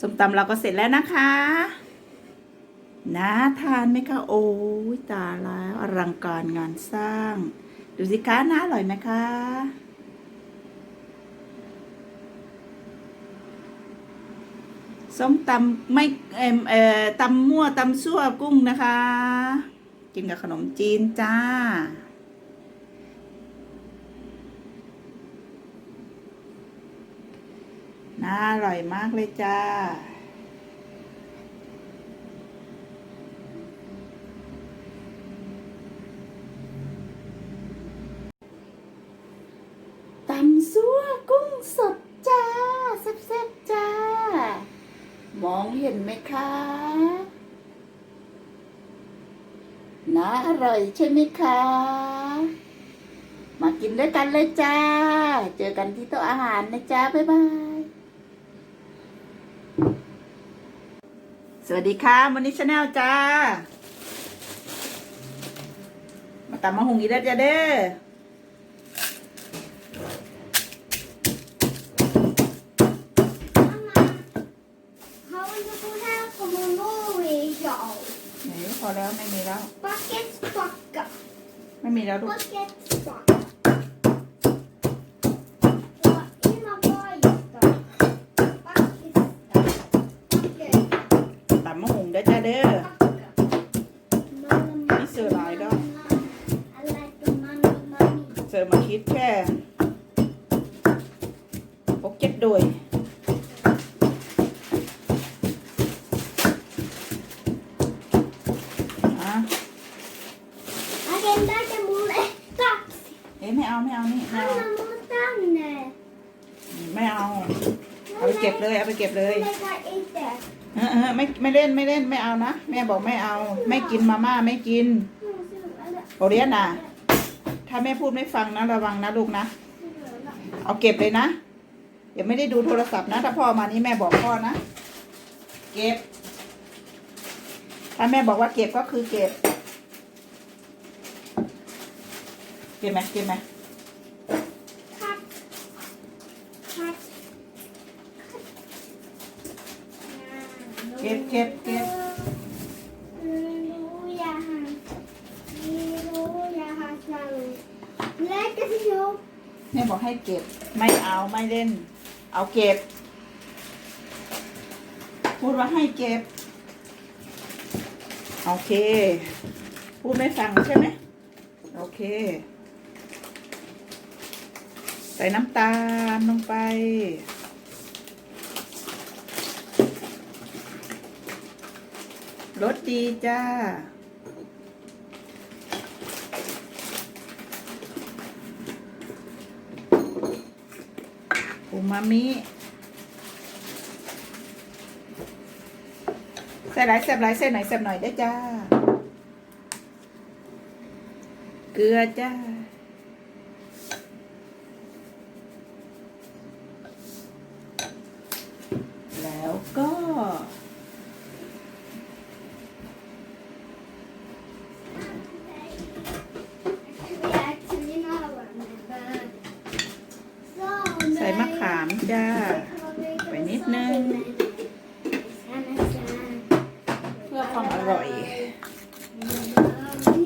ส้มตำเราก็เสร็จแล้วนะคะน่าทานไหมคะโอ้ยตาแล้วอลังการงานสร้าง ดูสิคะน่าอร่อยไหมคะส้มตำไม่เอ่มเอ่อตำมั่วตำซั่วกุ้งนะคะ กินกับขนมจีนจ้า น่าอร่อยมากเลยจ้า ตำซั่วกุ้งสดจ้าแซ่บๆจ้า มองเห็นไหมคะ น่าอร่อยใช่ไหมคะ มากินด้วยกันเลยจ้า เจอกันที่โต๊ะอาหารนะจ้า บ๊ายบาย สวัสดีค่ะมอนิชแนลจ้า มาตามมาหุงอีกแล้วจ้าเด้อ Mamma, har vi något här kommer Norge ไหนพอแล้วไม่มีแล้ว Bucketsbacka. ไม่มีแล้วลูก Bucketsbacka. Och เสิร์ฟมาคิดแค่พกเจ็ดด้วยอะ Agenda kan mulle tax. เอ๊ะไม่เอาไม่เอานี่ไม่เอา Anna må tänne. ไม่เอาเอาไปเก็บเลยเอาไปเก็บเลย Lägga inte. เออเออไม่ไม่เล่นไม่เล่นไม่เอานะแม่บอกไม่เอา ไม่กินมาม่าไม่กินโอเรียนน่ะ ถ้าแม่พูดไม่ฟังนะระวังนะลูกนะ เอาเก็บเลยนะเดี๋ยวไม่ได้ดูโทรศัพท์นะ ถ้าพ่อมานี่แม่บอกพ่อนะ เก็บ ถ้าแม่บอกว่าเก็บก็คือเก็บ เก็บไหมเก็บไหม Tack. Tack. เก็บเก็บเก็บ Roja han. Roja han slang. Lägga sig ihop. แม่บอกให้เก็บ ไม่เอาไม่เล่น เอาเก็บ พูดว่าให้เก็บ โอเค พูดไม่ฟังใช่ไหมโอเค ใส่น้ำตาลลงไป รสดีจ้า อูมามิใส่หลายแซ่บหลายใส่หน่อยแซ่บหน่อยได้จ้า เกลือจ้า แล้วก็ ใส่มะขามจ้า ไปนิดนึง เพื่อความอร่อย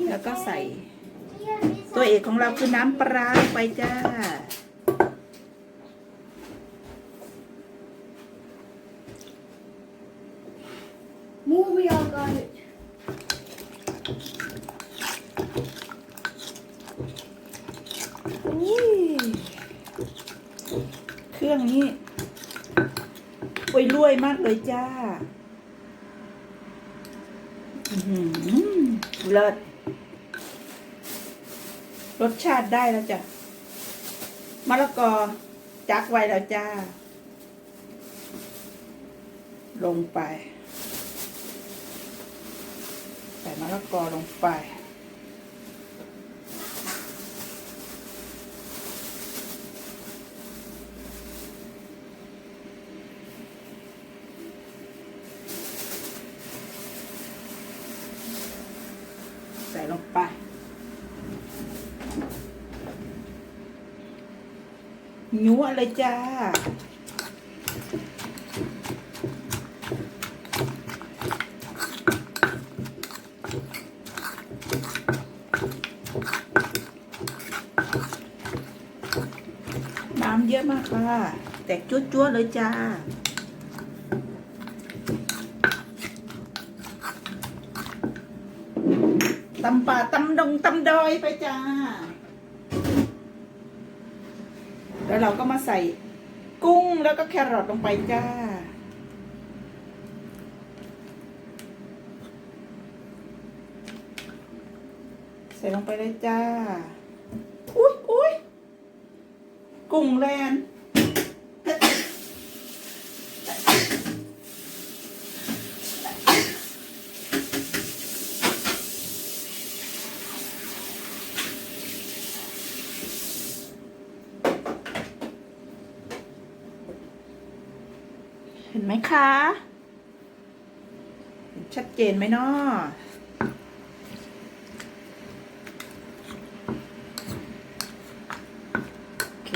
แล้วก็ใส่ ตัวเอกของเราคือน้ำปลาไปจ้า Move your gun. อุ้ยเครื่องนี้ ปุยรวยมากเลยจ้าอือหือเลิศรสชาติได้แล้วจ้ะมะละกอจักไว้แล้วจ้า ลงไป ใส่มะละกอลงไป นัวเลยจ้า น้ำเยอะมากค่ะ แตกจุ๊ดๆเลยจ้าตำป่าตำดงตำดอยไปจ้า แล้วเราก็มาใส่กุ้งแล้วก็แครอทลงไปจ้า ใส่ลงไปเลยจ้า อุ้ยอุ้ยกุ้งแลน เห็นไหมคะ ชัดเจนไหมเนาะโอเค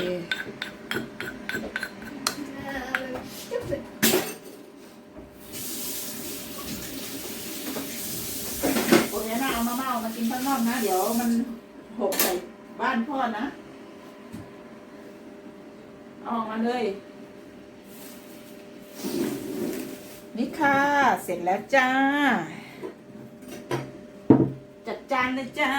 stupid โอ้ยน่าเอามาเมามากินข้างนอกนะ เดี๋ยวมันหกใส่บ้านพ่อนะเอาออกมาเลย นี่ค่ะ เสร็จแล้วจ้า จัดจานเลยจ้า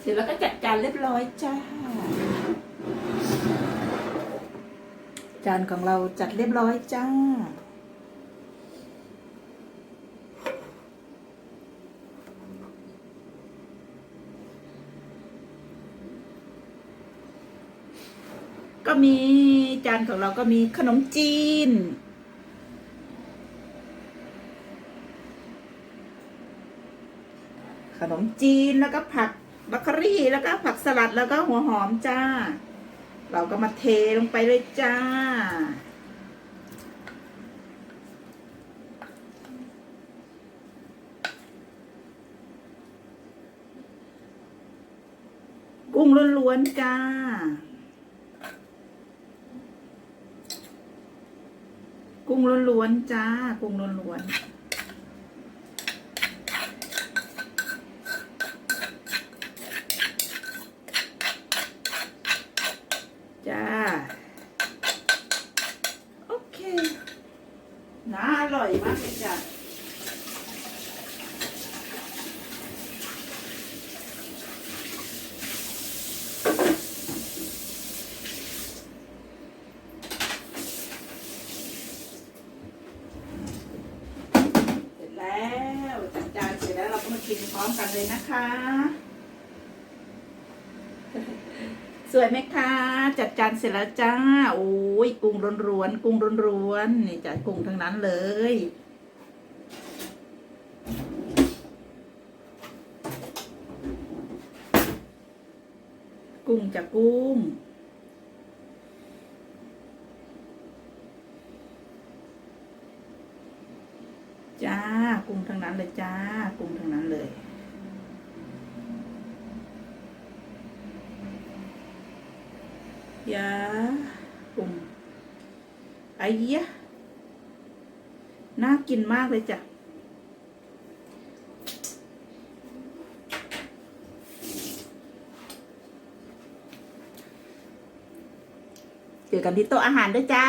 เสร็จแล้วก็จัดจานเรียบร้อยจ้า จานของเราจัดเรียบร้อยจ้า มีจานของเราก็มีขนมจีน ขนมจีนแล้วก็ผักบัคคอรี่แล้วก็ผักสลัดแล้วก็หัวหอมจ้า เราก็มาเทลงไปเลยจ้ากุ้งล้วนๆจ้า กุ้งล้วนๆจ้า กุ้งล้วนๆจ้า โอเค น่าอร่อยมากเลยจ้ะ เสร็จแล้วจัดจานเสร็จแล้วเราก็มากินพ ร้อมกันเลยนะคะ สวยไหมคะ จัดจานเสร็จแล้วจ้าโอ้ยกุ้งร้วนๆกุ้งร้วนๆนี่จัดกุ้งทั้งนั้นเลยกุ้งจากกุ้ง จ้า กุ้งทั้งนั้นเลยจ้า กุ้งทั้งนั้นเลย ยาปุ่มไอ้ยะน่ากินมากเลยจ้ะเจอกันที่โต๊ะอาหารด้วยจ้า